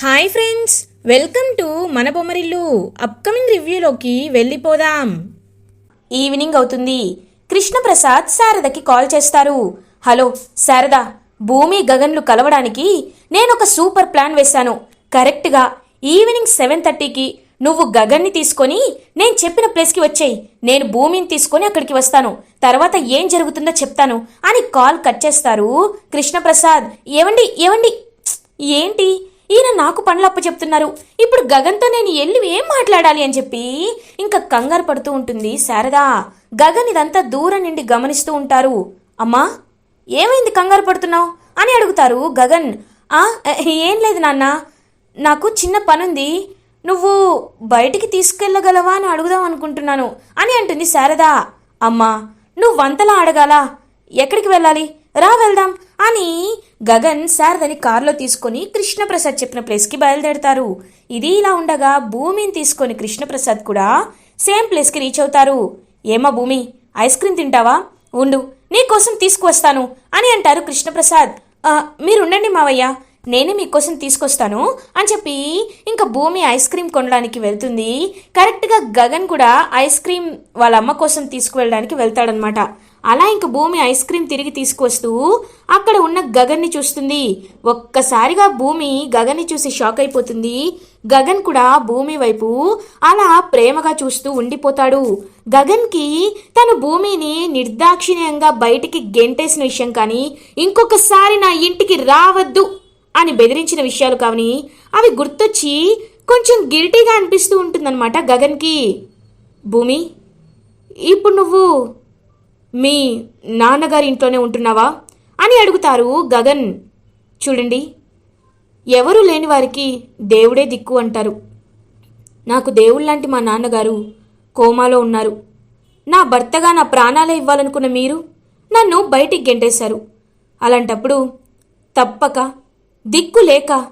Hi friends welcome to మన Bommarillu upcoming రివ్యూలోకి వెళ్ళిపోదాం. Evening అవుతుంది. కృష్ణప్రసాద్ శారదకి కాల్ చేస్తారు. హలో శారద భూమి గగన్లు కలవడానికి నేను ఒక సూపర్ ప్లాన్ వేశాను. కరెక్ట్గా ఈవినింగ్ సెవెన్ థర్టీకి నువ్వు గగన్ని తీసుకొని నేను చెప్పిన ప్లేస్కి వచ్చేయి. నేను భూమిని తీసుకొని అక్కడికి వస్తాను. తర్వాత ఏం జరుగుతుందో చెప్తాను అని కాల్ కట్ చేస్తారు కృష్ణప్రసాద్. ఏవండి ఏవండి? ఏంటి? ఈయన నాకు పనులు అప్ప చెప్తున్నారు. ఇప్పుడు గగన్తో నేను వెళ్ళి ఏం మాట్లాడాలి అని చెప్పి ఇంకా కంగారు పడుతూ ఉంటుంది శారదా. గగన్ ఇదంతా దూరం నుండి గమనిస్తూ ఉంటారు. అమ్మా ఏమైంది కంగారు పడుతున్నావు? అని అడుగుతారు గగన్. ఆ ఏం లేదు నాన్న. నాకు చిన్న పనుంది. నువ్వు బయటికి తీసుకెళ్ళగలవా అని అడుగుదాం అనుకుంటున్నాను అని అంటుంది శారదా. అమ్మా నువ్వు వంతలా అడగాలా? ఎక్కడికి వెళ్ళాలి? రా వెళ్దాం అని గగన్ శారదని కారులో తీసుకొని కృష్ణప్రసాద్ చెప్పిన ప్లేస్కి బయలుదేరతారు. ఇది ఇలా ఉండగా భూమిని తీసుకొని కృష్ణప్రసాద్ కూడా సేమ్ ప్లేస్కి రీచ్ అవుతారు. ఏమా భూమి ఐస్ క్రీమ్ తింటావా? ఉండు నీకోసం తీసుకువస్తాను అని అంటారు కృష్ణప్రసాద్. మీరుండండి మీరు ఉండండి మావయ్య నేనే మీకోసం తీసుకొస్తాను అని చెప్పి ఇంకా భూమి ఐస్ క్రీమ్ కొనడానికి వెళ్తుంది. కరెక్ట్గా గగన్ కూడా ఐస్ క్రీమ్ వాళ్ళ అమ్మ కోసం తీసుకువెళ్ళడానికి వెళ్తాడనమాట. అలా ఇంక భూమి ఐస్ క్రీమ్ తిరిగి తీసుకొస్తూ అక్కడ ఉన్న గగన్ని చూస్తుంది. ఒక్కసారిగా భూమి గగన్ని చూసి షాక్ అయిపోతుంది. గగన్ కూడా భూమి వైపు అలా ప్రేమగా చూస్తూ ఉండిపోతాడు. గగన్కి తను భూమిని నిర్దాక్షిణ్యంగా బయటికి గెంటేసిన విషయం కానీ ఇంకొకసారి నా ఇంటికి రావద్దు అని బెదిరించిన విషయాలు కావని అవి గుర్తొచ్చి కొంచెం గిల్టీగా అనిపిస్తూ ఉంటుందన్నమాట గగన్కి. భూమి ఇప్పుడు నువ్వు మీ నాన్నగారి ఇంట్లోనే ఉంటున్నావా? అని అడుగుతారు గగన్. చూడండి ఎవరు లేని వారికి దేవుడే దిక్కు అంటారు. నాకు దేవుళ్ళంటి మా నాన్నగారు కోమాలో ఉన్నారు. నా భర్తగా నా ప్రాణాలే ఇవ్వాలనుకున్న మీరు నన్ను బయటికి గెంటేశారు. అలాంటప్పుడు తప్పక దిక్కు లేక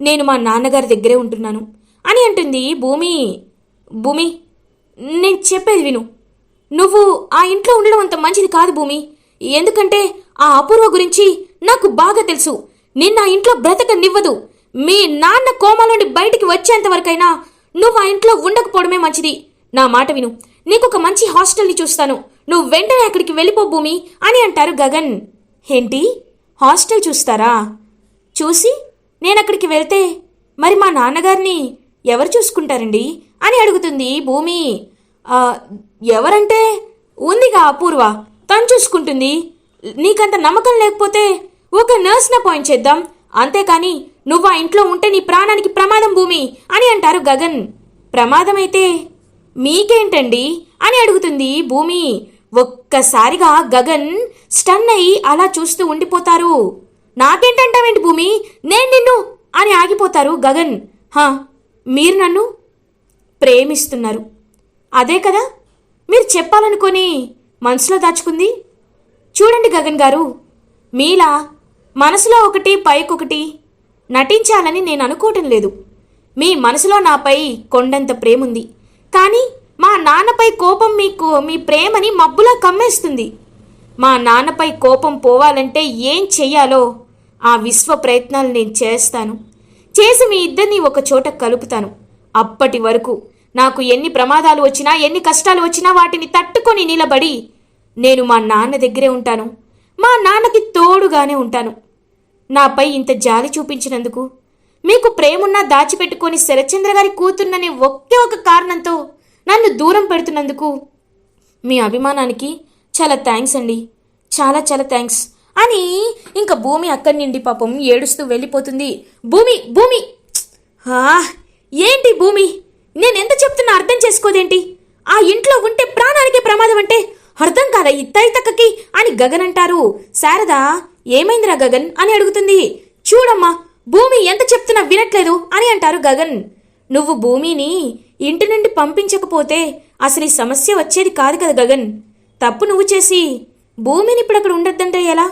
నేను మా నాన్నగారి దగ్గరే ఉంటున్నాను. అని అంటుంది భూమి. భూమి నేను చెప్పేది విను. నువ్వు ఆ ఇంట్లో ఉండడం అంత మంచిది కాదు భూమి. ఎందుకంటే ఆ అపూర్వ గురించి నాకు బాగా తెలుసు. నిన్న ఆ ఇంట్లో బ్రతకనివ్వదు. మీ నాన్న కోమాలోని బయటికి వచ్చేంత వరకైనా నువ్వు ఆ ఇంట్లో ఉండకపోవడమే మంచిది. నా మాట విను. నీకు ఒక మంచి హాస్టల్ని చూస్తాను. నువ్వు వెంటనే అక్కడికి వెళ్ళిపో భూమి అని అంటారు గగన్. ఏంటి? హాస్టల్ చూస్తారా? చూసి నేను అక్కడికి వెళ్తే మరి మా నాన్నగారిని ఎవరు చూసుకుంటారండి? అని అడుగుతుంది భూమి. ఎవరంటే? ఉందిగా అపూర్వ. తను చూసుకుంటుంది. నీకంత నమ్మకం లేకపోతే ఒక నర్స్ని అపాయింట్ చేద్దాం. అంతేకాని నువ్వు ఆ ఇంట్లో ఉంటే నీ ప్రాణానికి ప్రమాదం భూమి అని అంటారు గగన్. ప్రమాదమైతే మీకేంటండి అని అడుగుతుంది భూమి. ఒక్కసారిగా గగన్ స్టన్ అయి అలా చూస్తూ ఉండిపోతారు. నాకేంటంటావేంటి భూమి? నేను నిన్ను అని ఆగిపోతారు గగన్. హా మీరు నన్ను ప్రేమిస్తున్నారు. అదే కదా? మీరు చెప్పాలనుకొని మనసులో దాచుకుంది? చూడండి గగన్ గారు మీలా మనసులో ఒకటి పైకొకటి నటించాలని నేను అనుకోవటం లేదు. మీ మనసులో నాపై కొండంత ప్రేముంది. కానీ మా నాన్నపై కోపం మీకు మీ ప్రేమని మబ్బులా కమ్మేస్తుంది. మా నాన్నపై కోపం పోవాలంటే ఏం చెయ్యాలో ఆ విశ్వ ప్రయత్నాలు నేను చేస్తాను. చేసి మీ ఇద్దరిని ఒక చోట కలుపుతాను. అప్పటి వరకు నాకు ఎన్ని ప్రమాదాలు వచ్చినా ఎన్ని కష్టాలు వచ్చినా వాటిని తట్టుకొని నిలబడి నేను మా నాన్న దగ్గరే ఉంటాను. మా నాన్నకి తోడుగానే ఉంటాను. నాపై ఇంత జాలి చూపించినందుకు మీకు ప్రేమున్నా దాచిపెట్టుకొని శరచంద్ర గారి కూతుర్ననే ఒకే ఒక కారణంతో నన్ను దూరం పెడుతున్నందుకు మీ అభిమానానికి చాలా థ్యాంక్స్ అండి. చాలా చాలా థ్యాంక్స్. అని ఇంకా భూమి అక్కడి నుండి పాపం ఏడుస్తూ వెళ్ళిపోతుంది. భూమి భూమి! ఏంటి భూమి? నేనెంత చెప్తున్నా అర్థం చేసుకోదేంటి? ఆ ఇంట్లో ఉంటే ప్రాణానికే ప్రమాదం అంటే అర్థం కాదా ఈ తక్కకి అని గగన్ అంటారు. శారద ఏమైందిరా గగన్ అని అడుగుతుంది. చూడమ్మా భూమి ఎంత చెప్తున్నా వినట్లేదు అని అంటారు గగన్. నువ్వు భూమిని ఇంటి నుండి పంపించకపోతే అసలు ఈ సమస్య వచ్చేది కాదు కదా గగన్. తప్పు నువ్వు చేసి భూమిని ఇప్పుడు అక్కడ ఉండొద్దంటే ఎలా?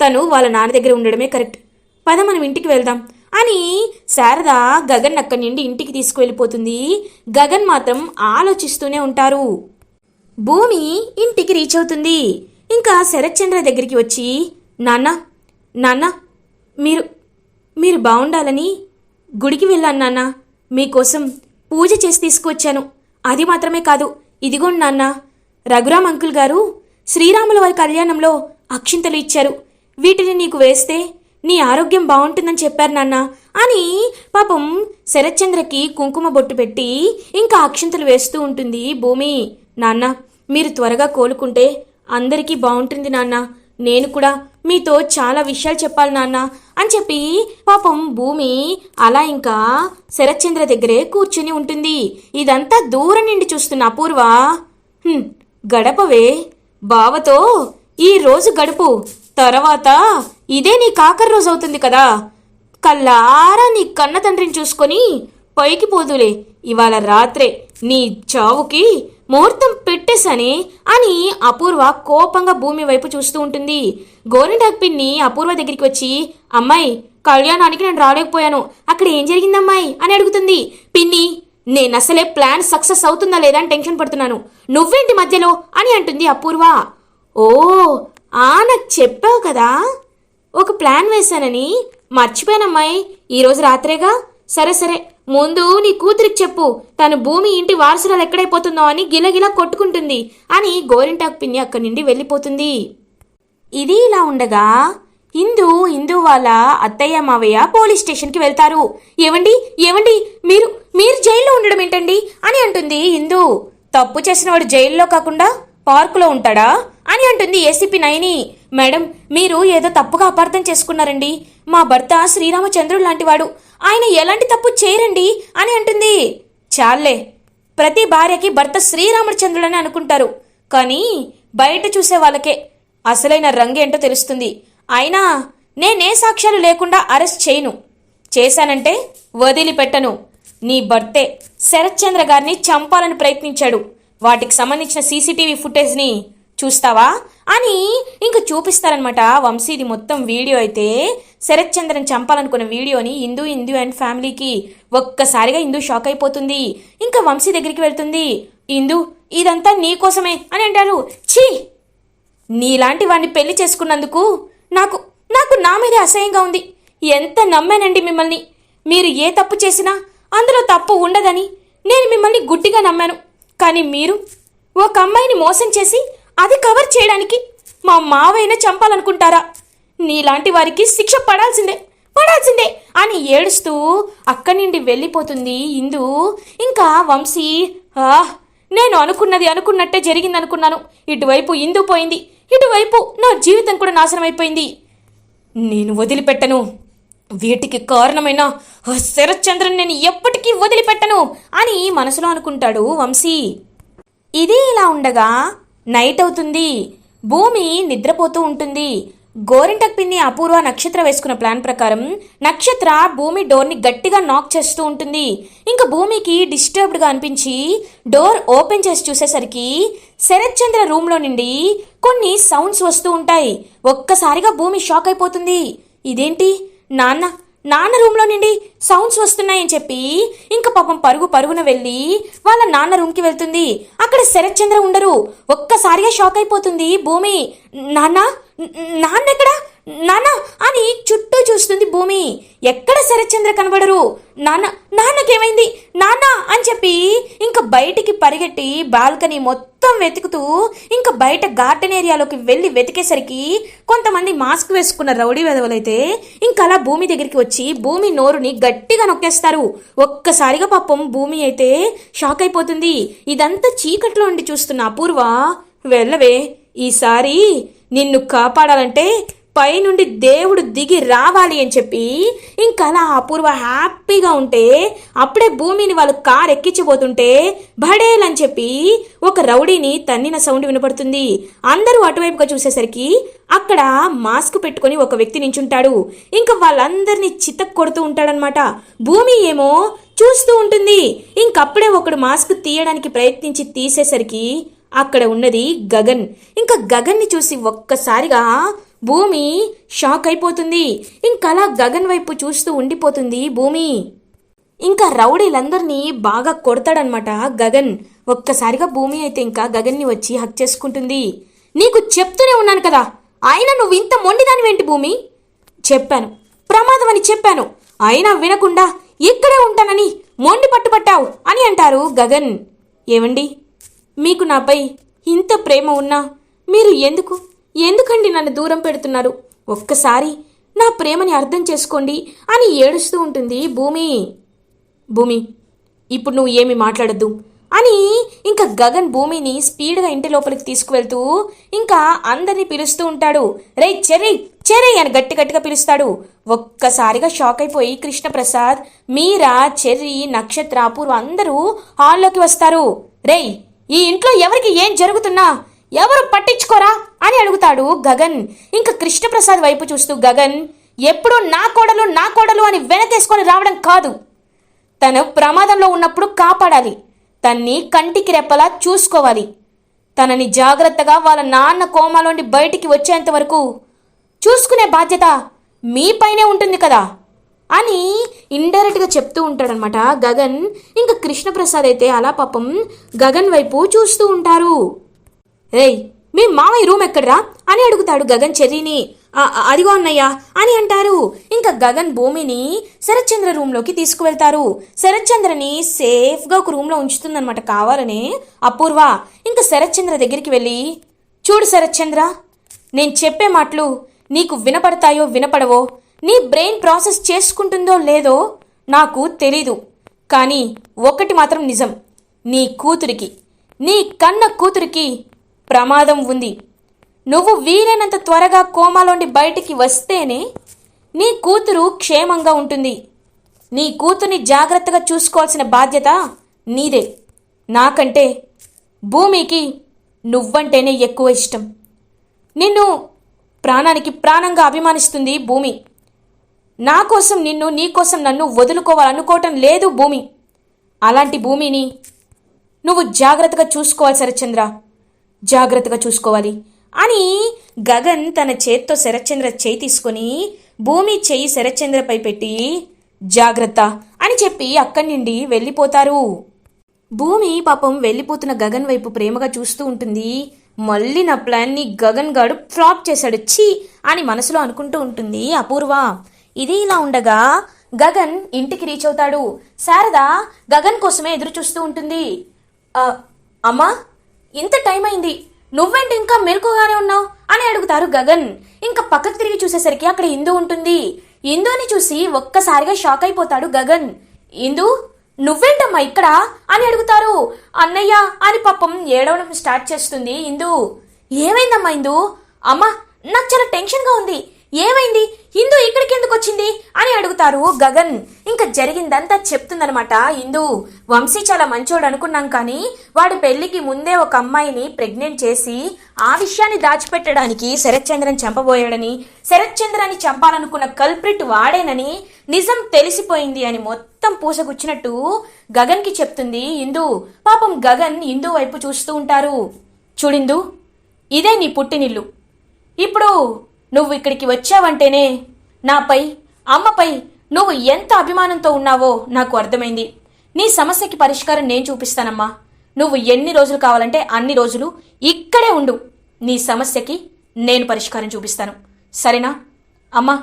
తను వాళ్ళ నాన్న దగ్గర ఉండడమే కరెక్ట్. పద మనం ఇంటికి వెళ్దాం. అని శారద గగన్ అక్కడి నుండి ఇంటికి తీసుకువెళ్ళిపోతుంది. గగన్ మాత్రం ఆలోచిస్తూనే ఉంటారు. భూమి ఇంటికి రీచ్ అవుతుంది. ఇంకా శరత్చంద్ర దగ్గరికి వచ్చి నాన్న నాన్న మీరు మీరు బాగుండాలని గుడికి వెళ్ళాను నాన్న. మీకోసం పూజ చేసి తీసుకువచ్చాను. అది మాత్రమే కాదు ఇదిగోండి నాన్న. రఘురామ్ అంకుల్ గారు శ్రీరాముల వారి కళ్యాణంలో అక్షింతలు ఇచ్చారు. వీటిని నీకు వేస్తే నీ ఆరోగ్యం బాగుంటుందని చెప్పారు నాన్న. అని పాపం శరత్చంద్రకి కుంకుమ బొట్టు పెట్టి ఇంకా అక్షింతలు వేస్తూ ఉంటుంది భూమి. నాన్న మీరు త్వరగా కోలుకుంటే అందరికీ బాగుంటుంది నాన్న. నేను కూడా మీతో చాలా విషయాలు చెప్పాలి నాన్న అని చెప్పి పాపం భూమి అలా ఇంకా శరత్చంద్ర దగ్గరే కూర్చుని ఉంటుంది. ఇదంతా దూరం నుండి చూస్తున్న అపూర్వ. గడపవే. బావతో ఈ రోజు గడుపు. తర్వాత ఇదే నీ కాకర రోజు అవుతుంది కదా. కల్లారా నీ కన్న తండ్రిని చూసుకొని పైకి పోదులే. ఇవాళ రాత్రే నీ చావుకి ముహూర్తం పెట్టేసని అని అపూర్వ కోపంగా భూమి వైపు చూస్తూ ఉంటుంది. గోరింటాక్ పిన్ని అపూర్వ దగ్గరికి వచ్చి అమ్మాయి కళ్యాణానికి నేను రాలేకపోయాను. అక్కడ ఏం జరిగిందమ్మాయి? అని అడుగుతుంది. పిన్ని నేను అసలే ప్లాన్ సక్సెస్ అవుతుందా లేదా అని టెన్షన్ పడుతున్నాను. నువ్వేంటి మధ్యలో? అని అంటుంది అపూర్వ. ఓ ఆ నాకు చెప్పావు కదా. ఒక ప్లాన్ వేశానని. మర్చిపోయానమ్మాయి ఈరోజు రాత్రేగా? సరే సరే. ముందు నీ కూతురికి చెప్పు. తను భూమి ఇంటి వారసురాలు ఎక్కడైపోతుందో అని గిలగిలా కొట్టుకుంటుంది అని గోరింటాకు పిన్ని అక్కడి నుండి వెళ్ళిపోతుంది. ఇది ఇలా ఉండగా ఇందు ఇందు వాళ్ళ అత్తయ్య మావయ్య పోలీస్ స్టేషన్కి వెళ్తారు. ఏవండి? ఏవండి? మీరు మీరు జైల్లో ఉండడం ఏంటండి? అని అంటుంది ఇందు తప్పు చేసిన వాడు జైల్లో కాకుండా పార్కులో ఉంటాడా? అని అంటుంది ఏసీపీ నయని. మేడం మీరు ఏదో తప్పుగా అపార్థం చేసుకున్నారండి. మా భర్త శ్రీరామచంద్రుడు లాంటివాడు. ఆయన ఎలాంటి తప్పు చేయరండి అని అంటుంది. చాలే ప్రతి భార్యకి భర్త శ్రీరామచంద్రుడని అనుకుంటారు. కానీ బయట చూసే వాళ్ళకే అసలైన రంగేంటో తెలుస్తుంది. అయినా నేనే సాక్ష్యాలు లేకుండా అరెస్ట్ చేయను. చేశానంటే వదిలిపెట్టను. నీ భర్తే శరత్చంద్ర గారిని చంపాలని ప్రయత్నించాడు. వాటికి సంబంధించిన సీసీటీవీ ఫుటేజ్ని చూస్తావా? అని ఇంక చూపిస్తారనమాట వంశీది మొత్తం వీడియో అయితే శరత్చంద్రని చంపాలనుకున్న వీడియోని హిందూ హిందూ అండ్ ఫ్యామిలీకి ఒక్కసారిగా హిందూ షాక్ అయిపోతుంది. ఇంకా వంశీ దగ్గరికి వెళ్తుంది. హిందూ ఇదంతా నీకోసమే అని అంటారు. ఛీ! నీలాంటి వాడిని పెళ్ళి చేసుకున్నందుకు నాకు నాకు నా మీదే అసహ్యంగా ఉంది. ఎంత నమ్మానండి మిమ్మల్ని. మీరు ఏ తప్పు చేసినా అందులో తప్పు ఉండదని నేను మిమ్మల్ని గుడ్డిగా నమ్మాను. కానీ మీరు ఒక అమ్మాయిని మోసం చేసి అది కవర్ చేయడానికి మా మావయ్యనే చంపాలనుకుంటారా? నీలాంటి వారికి శిక్ష పడాల్సిందే పడాల్సిందే అని ఏడుస్తూ అక్కడి నుండి వెళ్ళిపోతుంది ఇందు. ఇంకా వంశీ ఆహ్ నేను అనుకున్నది అనుకున్నట్టే జరిగిందనుకున్నాను. ఇటువైపు ఇందు పోయింది ఇటువైపు నా జీవితం కూడా నాశనం అయిపోయింది నేను వదిలిపెట్టను. వీటికి కారణమైన శరత్చంద్రన్ నేను ఎప్పటికీ వదిలిపెట్టను అని మనసులో అనుకుంటాడు వంశీ. ఇది ఇలా ఉండగా నైట్ అవుతుంది. భూమి నిద్రపోతూ ఉంటుంది. గోరింటకు పిన్ని అపూర్వ నక్షత్ర వేసుకున్న ప్లాన్ ప్రకారం నక్షత్ర భూమి డోర్ని గట్టిగా నాక్ చేస్తూ ఉంటుంది. ఇంకా భూమికి డిస్టర్బ్డ్గా అనిపించి డోర్ ఓపెన్ చేసి చూసేసరికి శరత్చంద్ర రూమ్లో నుండి కొన్ని సౌండ్స్ వస్తూ ఉంటాయి. ఒక్కసారిగా భూమి షాక్ అయిపోతుంది. ఇదేంటి? నాన్న నాన్న రూమ్లో నుండి సౌండ్స్ వస్తున్నాయని చెప్పి ఇంకా పాపం పరుగు పరుగున వెళ్ళి వాళ్ళ నాన్న రూమ్కి వెళ్తుంది. అక్కడ శరత్చంద్ర ఉండరు. ఒక్కసారిగా షాక్ అయిపోతుంది. భూమి నాన్న నాన్న ఎక్కడ? నాన్న అని చుట్టూ చూస్తుంది భూమి. ఎక్కడ శరచంద్ర కనబడరు? నాన్న నాన్నకేమైంది? నాన్న అని చెప్పి ఇంకా బయటికి పరిగెట్టి బాల్కనీ మొత్తం వెతుకుతూ ఇంకా బయట గార్డెన్ ఏరియాలోకి వెళ్ళి వెతికేసరికి కొంతమంది మాస్క్ వేసుకున్న రౌడీ వెధవలైతే ఇంకా అలా భూమి దగ్గరికి వచ్చి భూమి నోరుని గట్టిగా నొక్కేస్తారు. ఒక్కసారిగా పాపం భూమి అయితే షాక్ అయిపోతుంది. ఇదంతా చీకట్లో ఉండి చూస్తున్న అపూర్వ వెళ్ళవే ఈసారి నిన్ను కాపాడాలంటే పైనుండి దేవుడు దిగి రావాలి అని చెప్పి ఇంకా అలా అపూర్వ హ్యాపీగా ఉంటే అప్పుడే భూమిని వాళ్ళు కార్ ఎక్కించిపోతుంటే భడేల్ అని చెప్పి ఒక రౌడీని తన్నిన సౌండ్ వినపడుతుంది. అందరూ అటువైపుగా చూసేసరికి అక్కడ మాస్క్ పెట్టుకొని ఒక వ్యక్తి నించుంటాడు. ఇంకా వాళ్ళందరినీ చితక్ కొడుతూ ఉంటాడనమాట భూమి ఏమో చూస్తూ ఉంటుంది. ఇంకప్పుడే ఒకడు మాస్క్ తీయడానికి ప్రయత్నించి తీసేసరికి అక్కడ ఉన్నది గగన్. ఇంకా గగన్ని చూసి ఒక్కసారిగా భూమి షాక్ అయిపోతుంది. ఇంకలా గగన్ వైపు చూస్తూ ఉండిపోతుంది భూమి. ఇంకా రౌడీలందరినీ బాగా కొడతాడనమాట గగన్. ఒక్కసారిగా భూమి అయితే ఇంకా గగన్ని వచ్చి హక్ చేసుకుంటుంది. నీకు చెప్తూనే ఉన్నాను కదా ఆయన నువ్వు ఇంత మొండిదానివేంటి భూమి? చెప్పాను. ప్రమాదం అని చెప్పాను. అయినా వినకుండా ఇక్కడే ఉంటానని మొండి పట్టుపట్టావు అని అంటారు గగన్. ఏమండి మీకు నాపై ఇంత ప్రేమ ఉన్నా మీరు ఎందుకు ఎందుకండి నన్ను దూరం పెడుతున్నారు? ఒక్కసారి నా ప్రేమని అర్థం చేసుకోండి అని ఏడుస్తూ ఉంటుంది భూమి. భూమి ఇప్పుడు నువ్వు ఏమి మాట్లాడద్దు అని ఇంకా గగన్ భూమిని స్పీడ్గా ఇంటి లోపలికి తీసుకువెళ్తూ ఇంకా అందరినీ పిలుస్తూ ఉంటాడు. రే చెర్రీ చెర్రీ అని గట్టి గట్టిగా పిలుస్తాడు. ఒక్కసారిగా షాక్ అయిపోయి కృష్ణప్రసాద్ మీరా చెర్రీ నక్షత్ర అపూర్వ అందరూ హాల్లోకి వస్తారు. రేయ్ ఈ ఇంట్లో ఎవరికి ఏం జరుగుతున్నా? ఎవరు పట్టించుకోరా అని అడుగుతాడు గగన్. ఇంకా కృష్ణప్రసాద్ వైపు చూస్తూ గగన్ ఎప్పుడు నా కోడలు నా కోడలు అని వెనకేసుకొని రావడం కాదు. తను ప్రమాదంలో ఉన్నప్పుడు కాపాడాలి. తన్ని కంటికి రెప్పలా చూసుకోవాలి. తనని జాగ్రత్తగా వాళ్ళ నాన్న కోమాలోండి బయటికి వచ్చేంత వరకు చూసుకునే బాధ్యత మీపైనే ఉంటుంది కదా అని ఇండైరెక్ట్గా చెప్తూ ఉంటాడనమాట గగన్. ఇంకా కృష్ణప్రసాద్ అయితే అలా పాపం గగన్ వైపు చూస్తూ ఉంటారు. రేయ్ మీ మామయ్య రూమ్ ఎక్కడ్రా? అని అడుగుతాడు గగన్ చెర్రీని. అదిగో అన్నయ్య అని అంటారు. ఇంకా గగన్ భూమిని శరత్చంద్ర రూమ్లోకి తీసుకువెళ్తారు. శరత్చంద్రని సేఫ్గా ఒక రూమ్లో ఉంచుతుందన్నమాట కావాలనే. అపూర్వ ఇంకా శరత్చంద్ర దగ్గరికి వెళ్ళి చూడు శరత్చంద్ర నేను చెప్పే మాటలు నీకు వినపడతాయో వినపడవో నీ బ్రెయిన్ ప్రాసెస్ చేసుకుంటుందో లేదో నాకు తెలీదు. కానీ ఒకటి మాత్రం నిజం నీ కూతురికి నీ కన్న కూతురికి ప్రమాదం ఉంది. నువ్వు వీలైనంత త్వరగా కోమాలోండి బయటికి వస్తేనే నీ కూతురు క్షేమంగా ఉంటుంది. నీ కూతుర్ని జాగ్రత్తగా చూసుకోవాల్సిన బాధ్యత నీదే. నాకంటే భూమికి నువ్వంటేనే ఎక్కువ ఇష్టం. నిన్ను ప్రాణానికి ప్రాణంగా అభిమానిస్తుంది భూమి. నా కోసం నిన్ను నీ కోసం నన్ను వదులుకోవాలనుకోవటం లేదు భూమి. అలాంటి భూమిని నువ్వు జాగ్రత్తగా చూసుకోవాలి సరే చంద్ర జాగ్రత్తగా చూసుకోవాలి. అని గగన్ తన చేత్తో శరత్చంద్ర చేయి తీసుకొని భూమి చెయ్యి శరత్చంద్రపై పెట్టి జాగ్రత్త అని చెప్పి అక్కడి నుండి వెళ్ళిపోతారు. భూమి పాపం వెళ్ళిపోతున్న గగన్ వైపు ప్రేమగా చూస్తూ ఉంటుంది. మళ్ళీ నా ప్లాన్ని గగన్ గాడు ఫ్లాప్ చేశాడు. ఛీ! అని మనసులో అనుకుంటూ ఉంటుంది అపూర్వ. ఇది ఇలా ఉండగా గగన్ ఇంటికి రీచ్ అవుతాడు. శారద గగన్ కోసమే ఎదురు చూస్తూ ఉంటుంది అమ్మా ఇంత టైం అయింది. నువ్వేంటి ఇంకా మెలకుగానే ఉన్నావు? అని అడుగుతారు గగన్. ఇంకా పక్కకు తిరిగి చూసేసరికి అక్కడ ఇందు ఉంటుంది. ఇందుని చూసి ఒక్కసారిగా షాక్ అయిపోతాడు గగన్. ఇందు నువ్వేంటమ్మా ఇక్కడ? అని అడుగుతారు. అన్నయ్య అని పాపం ఏడవడం స్టార్ట్ చేస్తుంది ఇందు. ఏమైందమ్మా ఇందు? అమ్మా నాకు చాలా టెన్షన్గా ఉంది. ఏమైంది? ఇందు ఇక్కడికి ఎందుకు వచ్చింది అని అడుగుతారు గగన్. ఇంకా జరిగిందంతా చెప్తుందనమాట ఇందు వంశీ చాలా మంచోడు అనుకున్నాం కానీ వాడి పెళ్ళికి ముందే ఒక అమ్మాయిని ప్రెగ్నెంట్ చేసి ఆ విషయాన్ని దాచిపెట్టడానికి శరత్చంద్రని చంపబోయాడని శరత్చంద్రని చంపాలనుకున్న కల్ప్రిట్ వాడేనని నిజం తెలిసిపోయింది అని మొత్తం పూసగుచ్చినట్టు గగన్కి చెప్తుంది ఇందు పాపం గగన్ ఇందు వైపు చూస్తూ ఉంటారు. చూడిందు ఇదే నీ పుట్టినిల్లు. ఇప్పుడు నువ్వు ఇక్కడికి వచ్చావంటేనే నాపై అమ్మపై నువ్వు ఎంత అభిమానంతో ఉన్నావో నాకు అర్థమైంది. నీ సమస్యకి పరిష్కారం నేను చూపిస్తానమ్మా. నువ్వు ఎన్ని రోజులు కావాలంటే అన్ని రోజులు ఇక్కడే ఉండు. నీ సమస్యకి నేను పరిష్కారం చూపిస్తాను. సరేనా? అమ్మా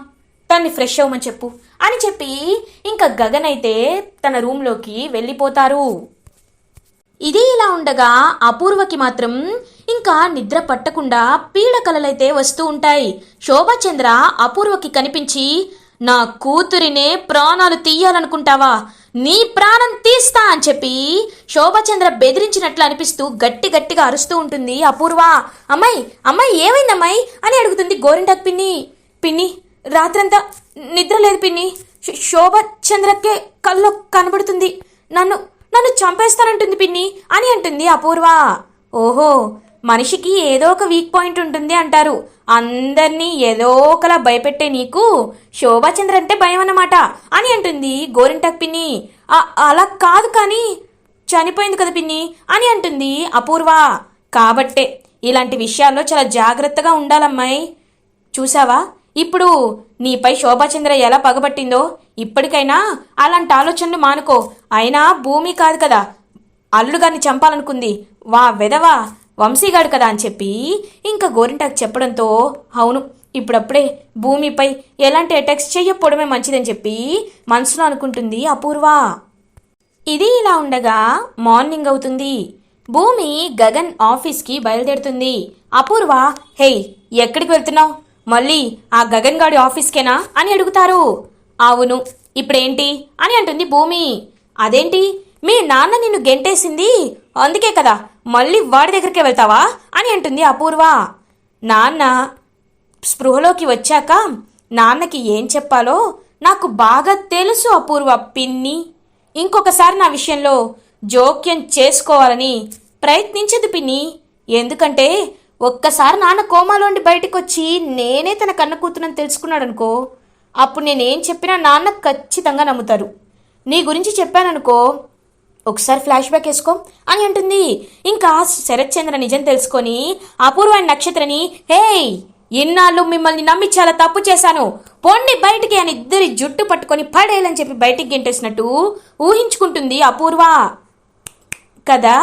తన్ని ఫ్రెష్ అవ్వమని చెప్పు. అని చెప్పి ఇంకా గగన్ అయితే తన రూమ్లోకి వెళ్ళిపోతారు. ఇది ఇలా ఉండగా అపూర్వకి మాత్రం ఇంకా నిద్ర పట్టకుండా పీడకలలైతే వస్తూ ఉంటాయి. శోభాచంద్ర అపూర్వకి కనిపించి నా కూతురినే ప్రాణాలు తీయాలనుకుంటావా? నీ ప్రాణం తీస్తా అని చెప్పి శోభాచంద్ర బెదిరించినట్లు అనిపిస్తూ గట్టి గట్టిగా అరుస్తూ ఉంటుంది అపూర్వ. అమ్మాయి అమ్మాయి ఏమైంది అమ్మాయి? అని అడుగుతుంది గోరింటాకు పిన్ని. పిన్ని రాత్రంతా నిద్ర లేదు పిన్ని. శోభచంద్రకే కల్లో కనబడుతుంది. నన్ను నన్ను చంపేస్తానంటుంది పిన్ని అని అంటుంది అపూర్వ. ఓహో మనిషికి ఏదో ఒక వీక్ పాయింట్ ఉంటుంది అంటారు. అందరినీ ఏదో ఒకలా భయపెట్టే నీకు శోభాచంద్ర అంటే భయం అన్నమాట అని అంటుంది గోరింటకు పిన్ని. అలా కాదు కానీ చనిపోయింది కదా పిన్ని అని అంటుంది అపూర్వ. కాబట్టే ఇలాంటి విషయాల్లో చాలా జాగ్రత్తగా ఉండాలమ్మాయి. చూసావా? ఇప్పుడు నీపై శోభాచంద్ర ఎలా పగబట్టిందో ఇప్పటికైనా అలాంటి ఆలోచనలు మానుకో. అయినా భూమి కాదు కదా. అల్లుగారిని చంపాలనుకుంది. వా వెదవా వంశీగాడు కదా అని చెప్పి ఇంకా గోరింటాకు చెప్పడంతో అవును ఇప్పుడప్పుడే భూమిపై ఎలాంటి అటాక్స్ చెయ్యకపోవడమే మంచిదని చెప్పి మనసులో అనుకుంటుంది అపూర్వ. ఇది ఇలా ఉండగా మార్నింగ్ అవుతుంది. భూమి గగన్ ఆఫీస్కి బయలుదేరుతుంది. అపూర్వ హేయ్ ఎక్కడికి వెళ్తున్నావు? మళ్ళీ ఆ గగన్ గాడి ఆఫీస్కేనా? అని అడుగుతారు. అవును ఇప్పుడేంటి? అని అంటుంది భూమి. అదేంటి? మీ నాన్న నిన్ను గెంటేసింది? అందుకే కదా మళ్ళీ వాడి దగ్గరికే వెళ్తావా? అని అంటుంది అపూర్వ. నాన్న స్పృహలోకి వచ్చాక నాన్నకి ఏం చెప్పాలో నాకు బాగా తెలుసు అపూర్వ పిన్ని. ఇంకొకసారి నా విషయంలో జోక్యం చేసుకోవాలని ప్రయత్నించదు పిన్ని. ఎందుకంటే ఒక్కసారి నాన్న కోమాలోండి బయటకు వచ్చి నేనే తన కన్న కూతురని తెలుసుకున్నాడనుకో అప్పుడు నేనేం చెప్పినా నాన్న ఖచ్చితంగా నమ్ముతారు. నీ గురించి చెప్పాననుకో ఒకసారి ఫ్లాష్ బ్యాక్ వేసుకో అని అంటుంది. ఇంకా శరత్ చంద్ర నిజం తెలుసుకొని అపూర్వ నక్షత్రని హేయ్ ఇన్నాళ్ళు మిమ్మల్ని నమ్మి చాలా తప్పు చేశాను. పొండి బయటికి అని ఇద్దరి జుట్టు పట్టుకొని పడేయాలని చెప్పి బయటికి గెంటేసినట్టు ఊహించుకుంటుంది అపూర్వ. కదా?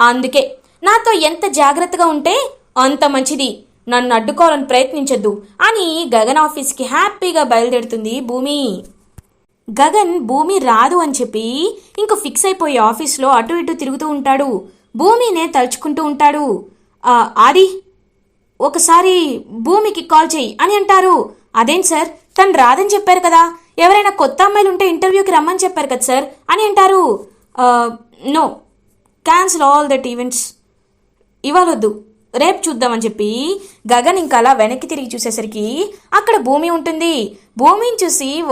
అందుకే. నాతో ఎంత జాగ్రత్తగా ఉంటే అంత మంచిది. నన్ను అడ్డుకోవాలని ప్రయత్నించొద్దు అని గగన్ ఆఫీస్కి హ్యాపీగా బయలుదేరుతుంది భూమి. గగన్ భూమి రాదు అని చెప్పి ఇంక ఫిక్స్ అయిపోయి ఆఫీస్లో అటు ఇటు తిరుగుతూ ఉంటాడు. భూమినే తలుచుకుంటూ ఉంటాడు. ఆది ఒకసారి భూమికి కాల్ చెయ్యి అని అంటారు. అదేం సార్? తను రాదని చెప్పారు కదా. ఎవరైనా కొత్త అమ్మాయిలు ఉంటే ఇంటర్వ్యూకి రమ్మని చెప్పారు కదా సార్? అని అంటారు. No cancel all that events. ఇవ్వాలొద్దు రేపు చూద్దామని చెప్పి గగన్ ఇంకా అలా వెనక్కి తిరిగి చూసేసరికి అక్కడ భూమి ఉంటుంది. భూమిని చూసి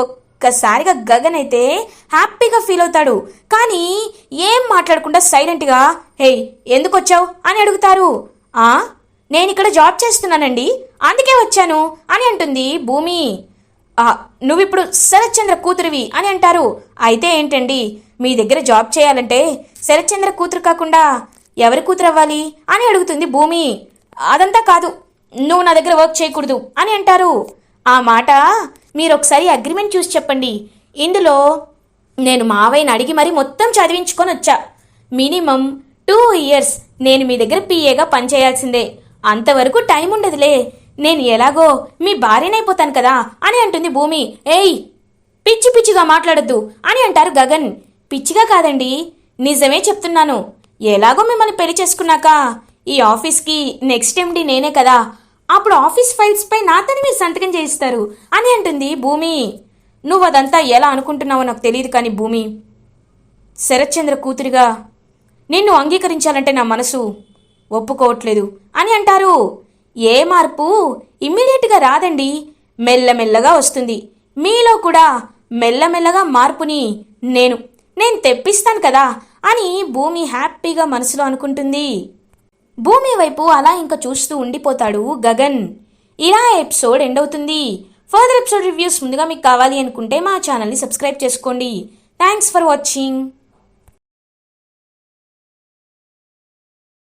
ఒక్కసారిగా గగన్ అయితే హ్యాపీగా ఫీల్ అవుతాడు. కానీ ఏం మాట్లాడకుండా సైలెంట్గా హేయ్ ఎందుకు వచ్చావు అని అడుగుతారు. ఆ? నేను ఇక్కడ జాబ్ చేస్తున్నానండి. అందుకే వచ్చాను అని అంటుంది భూమి. "ఆ, నువ్విప్పుడు శరత్చంద్ర కూతురివి అని అంటారు. అయితే ఏంటండి? మీ దగ్గర జాబ్ చేయాలంటే శరత్చంద్ర కూతురు కాకుండా ఎవరి కూతురు అవ్వాలి అని అడుగుతుంది భూమి. అదంతా కాదు. నువ్వు నా దగ్గర వర్క్ చేయకూడదు అని అంటారు. ఆ మాట మీరు ఒకసారి అగ్రిమెంట్ చూసి చెప్పండి. ఇందులో నేను మావయ్యని అడిగి మరీ మొత్తం చదివించుకొని వచ్చా. మినిమం టూ ఇయర్స్ నేను మీ దగ్గర పిఏగా పనిచేయాల్సిందే. అంతవరకు టైం ఉండదులే. నేను ఎలాగో మీ భార్యనైపోతాను కదా అని అంటుంది భూమి. ఏయ్ పిచ్చి పిచ్చిగా మాట్లాడొద్దు అని అంటారు గగన్. పిచ్చిగా కాదండి నిజమే చెప్తున్నాను. ఎలాగో మిమ్మల్ని పెళ్ళి చేసుకున్నాక ఈ ఆఫీస్కి నెక్స్ట్ ఎండి నేనే కదా. అప్పుడు ఆఫీస్ ఫైల్స్ పై నాతోని మీరు సంతకం చేయిస్తారు. అని అంటుంది భూమి. నువ్వు అదంతా ఎలా అనుకుంటున్నావో నాకు తెలియదు కానీ భూమి. శరత్చంద్ర కూతురిగా నిన్ను అంగీకరించాలంటే నా మనసు ఒప్పుకోవట్లేదు అని అంటారు. ఏ మార్పు? ఇమ్మీడియట్గా రాదండి. మెల్లమెల్లగా వస్తుంది. మీలో కూడా మెల్లమెల్లగా మార్పుని నేను నేను తెప్పిస్తాను కదా అని భూమి హ్యాపీగా మనసులో అనుకుంటుంది. భూమి వైపు అలా ఇంకా చూస్తూ ఉండిపోతాడు గగన్. ఇలా ఎపిసోడ్ ఎండ్ అవుతుంది. ఫర్దర్ ఎపిసోడ్ రివ్యూస్ ముందుగా మీకు కావాలి అనుకుంటే మా ఛానల్ని సబ్స్క్రైబ్ చేసుకోండి. Thanks for watching.